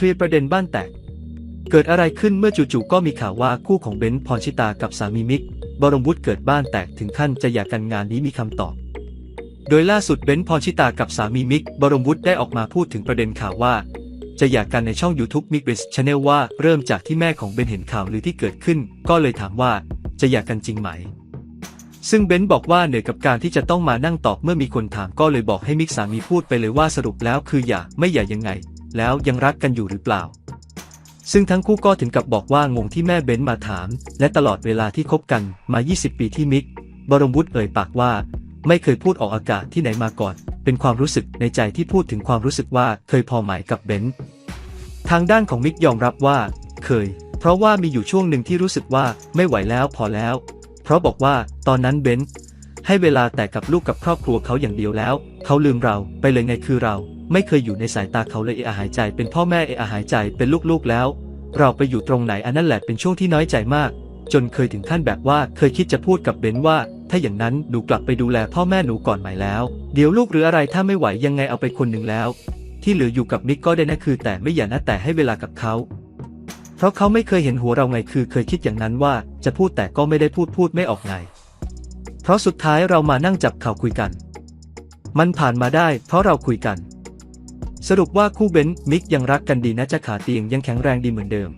เคลียร์ประเด็นบ้านแตก เกิดอะไรขึ้นเมื่อจู่ๆก็มีข่าวว่าคู่ของเบนซ์พรชิตากับสามีมิก บรมวุฒิเกิดบ้านแตกถึงขั้นจะหย่ากันงานนี้มีคำตอบ โดยล่าสุดเบนซ์พรชิตากับสามีมิก บรมวุฒิได้ออกมาพูดถึงประเด็นข่าวว่า จะหย่ากันในช่อง YouTube m i k r i s Channel ว่าเริ่มจากที่แม่ของเบนเห็นข่าวลือที่เกิดขึ้น ก็เลยถามว่าจะหย่ากันจริงไหมซึ่งเบนซ์บอกว่าเหนื่อยกับการที่จะต้องมานั่งตอบเมื่อมีคนถามก็เลยบอกให้มิกสามีพูดไปเลยว่าสรุปแล้วคืออย่าไม่อย่ายังไง แล้วยังรักกันอยู่หรือเปล่า ซึ่งทั้งคู่ก็ถึงกับบอกว่างงที่แม่เบนซ์มาถาม และตลอดเวลาที่คบกันมา 20 ปีที่มิก บรมวุฒิเอ่ยปากว่า ไม่เคยพูดออกอากาศที่ไหนมาก่อน เป็นความรู้สึกในใจที่พูดถึงความรู้สึกว่าเคยพอหมายกับเบนซ์ทางด้านของมิกยอมรับว่า เคย เพราะว่ามีอยู่ช่วงหนึ่งที่รู้สึกว่าไม่ไหวแล้วพอแล้ว เพราะบอกว่าตอนนั้นเบนซ์ให้เวลาแต่กับลูกกับครอบครัวเขาอย่างเดียวแล้ว เขาลืมเราไปเลยไงคือเรา ไม่เคยอยู่ในสายตาเขาเลยเออาหายใจเป็นพ่อแม่เออาหายใจเป็นลูกๆแล้ว เราไปอยู่ตรงไหนอันนั้นแหละเป็นช่วงที่น้อยใจมาก จนเคยถึงขั้นแบบว่าเคยคิดจะพูดกับเบนว่า ถ้าอย่างนั้นหนูกลับไปดูแลพ่อแม่หนูก่อนไหมแล้ว เดี๋ยวลูกหรืออะไรถ้าไม่ไหวยังไงเอาไปคนหนึ่งแล้ว ที่เหลืออยู่กับมิกก็ได้นะคือ แต่ไม่อย่านะแต่ให้เวลากับเขาเพราะเขาไม่เคยเห็นหัวเราไงคือเคยคิดอย่างนั้นว่าจะพูดแต่ก็ไม่ได้พูดพูดไม่ออกไง เพราะสุดท้ายเรามานั่งจับเข่าคุยกัน มันผ่านมาได้ เพราะเราคุยกัน สรุปว่าคู่เบนซ์มิกยังรักกันดีนะจะขาเตียงยังแข็งแรงดีเหมือนเดิม